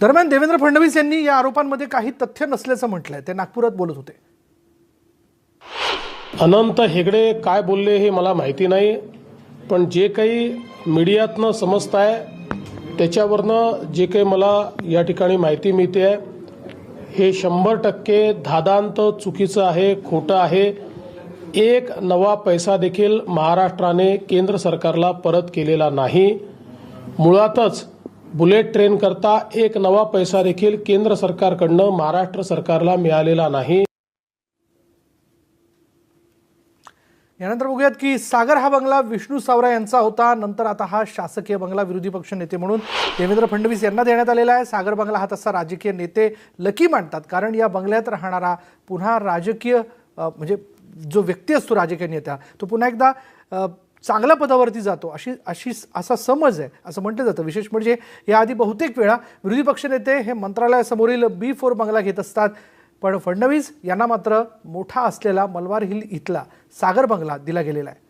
दरम्यान देवेंद्र फडणवीस यांनी या आरोपांमध्ये काही तथ्य नसल्याचं म्हटलंय. ते नागपुरात बोलत होते. अनंत हेगडे काय बोलले हे मला माहिती नाही पण जे काही मीडियातनं समजत आहे त्याच्यावरनं जे काही मला या ठिकाणी माहिती मिळते आहे हे शंभर टक्के धादांत चुकीचं आहे खोटं आहे. एक नवा पैसा देखील महाराष्ट्राने केंद्र सरकारला परत केलेला नाही. मुळातच बुलेट ट्रेन करता एक नवा पैसा देखील केंद्र सरकारकडनं महाराष्ट्र सरकारला मिळालेला नाही. यानंतर बघूयात की सागर हा बंगला विष्णू सावरा यांचा होता. नंतर आता हा शासकीय बंगला विरोधी पक्ष नेते म्हणून देवेंद्र फडणवीस यांना देण्यात आलेला आहे. सागर बंगला हा तसा राजकीय नेते लकी मांडतात कारण या बंगल्यात राहणारा पुन्हा राजकीय म्हणजे जो व्यक्ती असतो राजकीय नेता तो पुन्हा एकदा चांगल्या पदावरती जातो. अशी अशी असा समज आहे. असं म्हटलं जातं. विशेष म्हणजे याआधी बहुतेक वेळा विरोधी पक्षनेते हे मंत्रालयासमोरील बी फोर बंगला घेत असतात. पण फडणवीस यांना मात्र मोठा असलेला मलबार हिल इथला सागर बंगला दिला गेलेला आहे.